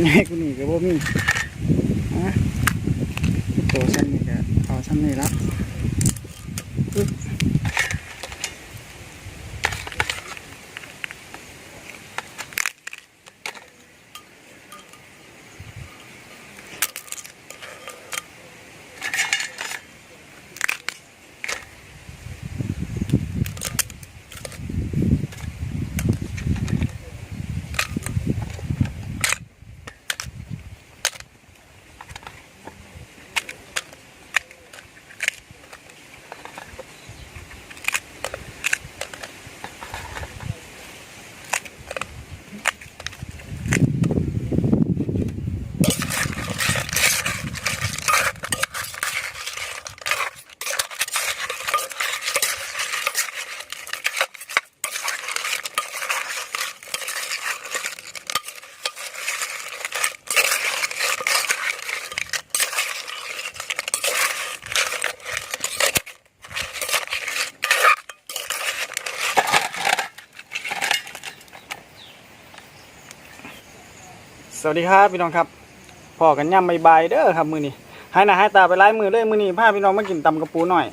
ต้นตลาดนัดตัวใหญ่กูนี่ก็บ่มี สวัสดีครับพี่น้องครับพอกันย่ำใบายๆเด้อครับมือนี้หายหน้าหายตาไปหลายมือเลยมือนี้พาพี่น้องมากินตำกระปูหน่อย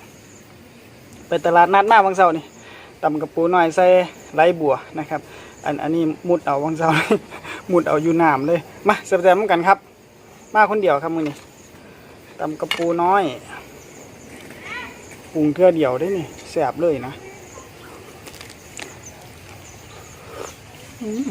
ไปตลาดนัดมาบางเสาร์นี่ตำกระปูหน่อยใส่ไรบัวนะครับ อันอันนี้มุดเอาบางเสาร์มุดเอาอยู่น้ำเลยมาแซ่บๆเหมือนกันครับ มาคนเดียวครับมือนี้ตำกระปูน้อยปรุงเทื่อเดียวได้นี่แซ่บเลยนะอืม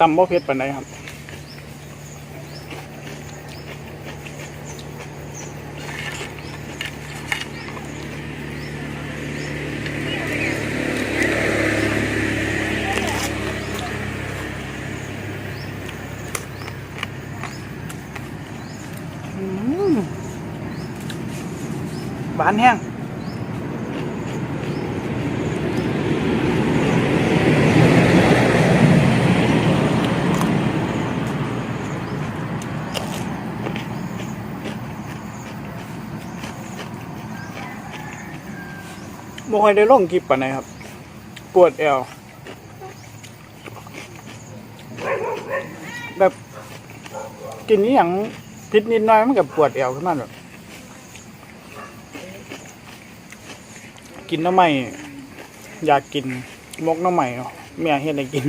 ตำบ่เผ็ดปานใดครับอืมหวานแห้ง บ่ค่อยได้ลงคลิปปานใดครับ ปวดเอวแบบกินนี้อย่างพิษนิดน้อยมันกับปวดเอวขึ้นมาแบบกินน้ำใหม่อยากกินมกน้ำใหม่เนาะแม่เฮ็ดให้กิน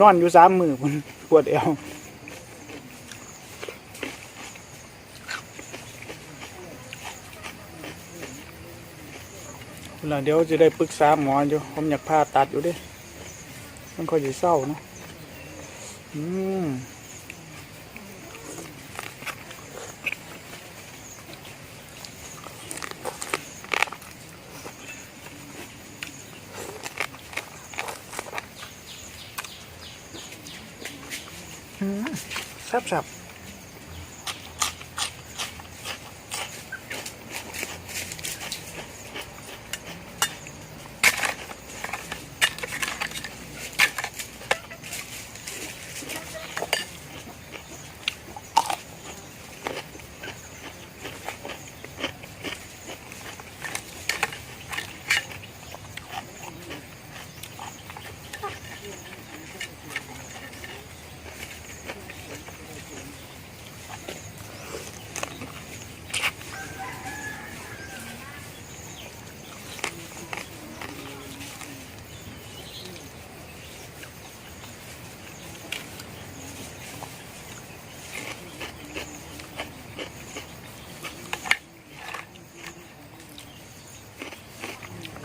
นอนอยู่สามมือมันปวดเอว แล้วเดี๋ยวจะได้ปรึกษาหมออยู่ผมอยากผ่าตัดอยู่ดิมันค่อยจะเศร้าเนาะอืมแซ่บแ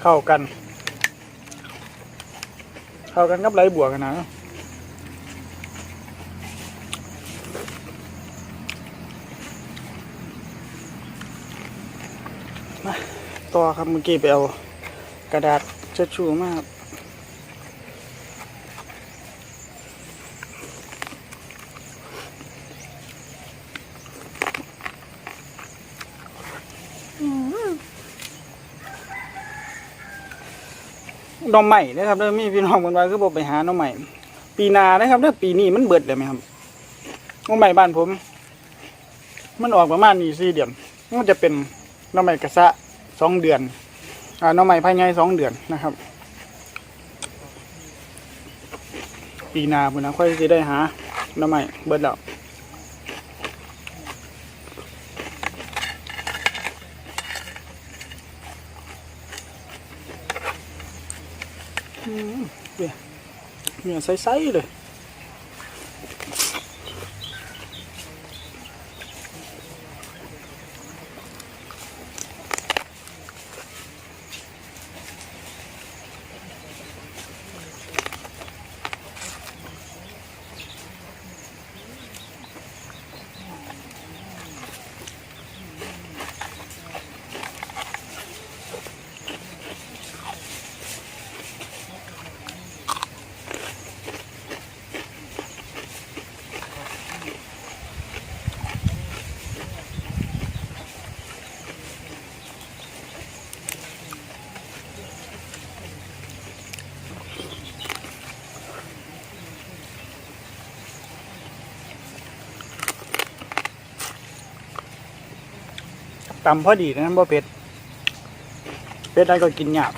เข้ากัน เข้ากันกับไรบัวกันนะมาต่อครับเมื่อกี้ไปเอากระดาษเช็ดชูมาค หน้องใหม่นะครับเด้อมีพี่น้องคนว่าคือบอกไปหาหน้องใหม่ปีนานะครับถ้าปีนี้มันเบิดเลยไหมครับหน้องใหม่บ้านผม มันออกประมาณนี้สี่เดือนมันจะเป็นหน้องใหม่กระสะสองเดือนอ่าหน้องใหม่ภายในสองเดือนนะครับ ปีนาพุ่นะค่อยจะได้หาหน้องใหม่เบิดแล้วอืมเนี่ย เนี่ ตำพอดีนะบ่เป็ดเป็ดได้ก็กินหยาบ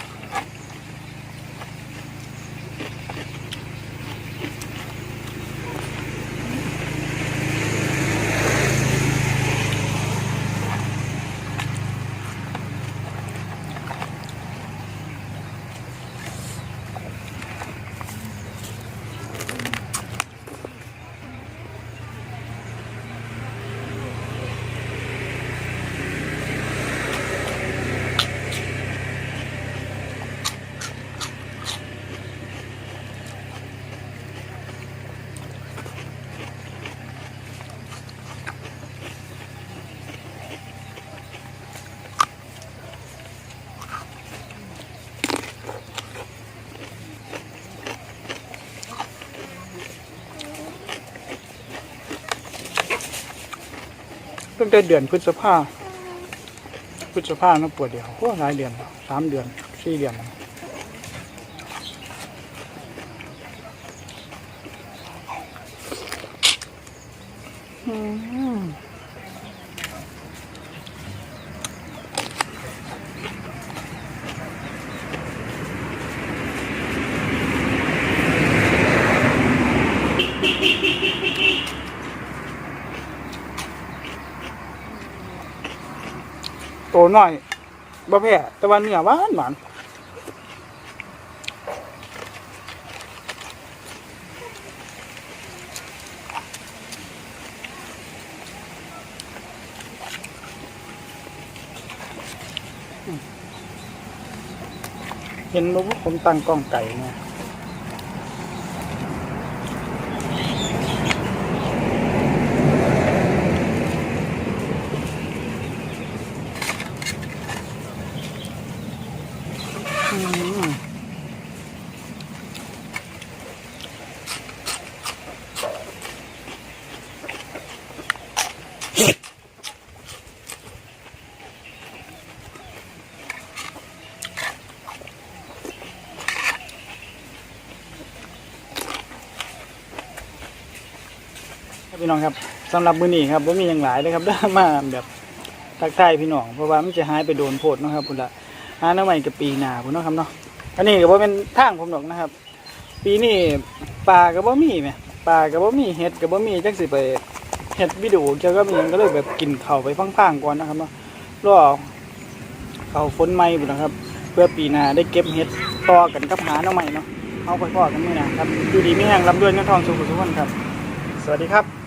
ตั้งแต่เดือนพฤษภาพฤษภาเนาะปวดเดียวโอ้หลายเดือนสามเดือนสี่เดือน ตหน่อยบ่แพ้แต่ว่าเนื้อหวานหวานเห็นบ่ว่าผมตั้งกล้องไก่ไงอืม ครับพี่น้องครับสำหรับมื้อนี้ครับว่ามีอย่างหลายเลยครับเด้อมาแบบทักทายพี่น้องเพราะว่ามันจะหายไปโดนโพดนะครับพุ่นละหาหน้าใหม่กับปีหน้าพุ่นเนาะครับเนาะอันนี้ก็บ่เป็นทางผมดอกนะครับ ปีนี้ปลาก็บ่มีแหมปลาก็บ่มีเห็ดก็บ่มีจักสิไปเฮ็ดวิดีโอเกี่ยวกับอิหยังก็เลยแบบกินข้าวไปพังๆก่อนนะครับเนาะรอเข้าฝนใหม่พุ่นนะครับ เพื่อปีหน้าได้เก็บเห็ดต่อกันกับหาหน้าใหม่เนาะเอาไปพอกันมื้อหน้าครับอยู่ดีไมีแรงรับด้วยเงินทองสุขสุขคนครับ สวัสดีครับ